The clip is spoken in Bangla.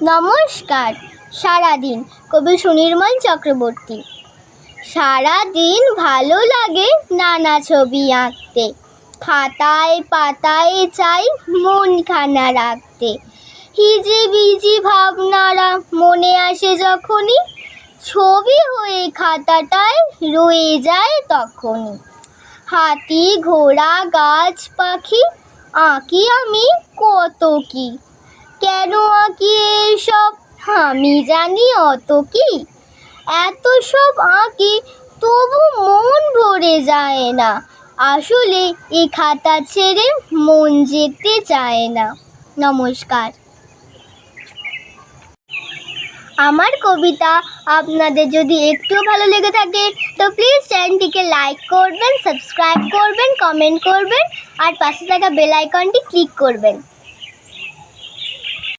নমস্কার। সারাদিন কবি সুনির্মল চক্রবর্তী। সারাদিন ভালো লাগে নানা ছবি আঁকতে। খাতায় পাতায় চাই মনখানা রাখতে। হিজি বিজি ভাবনারা মনে আসে যখনই। ছবি হয়ে খাতাটায় রয়ে যায় তখনই। হাতি, ঘোড়া, গাছ, পাখি, আঁকি আমি কত কি? কেন আঁকি আমি জানি অত কি। এত সব আঁকি তবু মন ভরে যায় না। আসলে এই খাতা ছেড়ে মন যেতে চায় না। নমস্কার। আমার কবিতা আপনাদের যদি একটু ভালো লেগে থাকে, তো প্লিজ চ্যানেলটিকে লাইক করবেন সাবস্ক্রাইব করবেন কমেন্ট করবেন, আর পাশে থাকা বেল আইকনটি ক্লিক করবেন।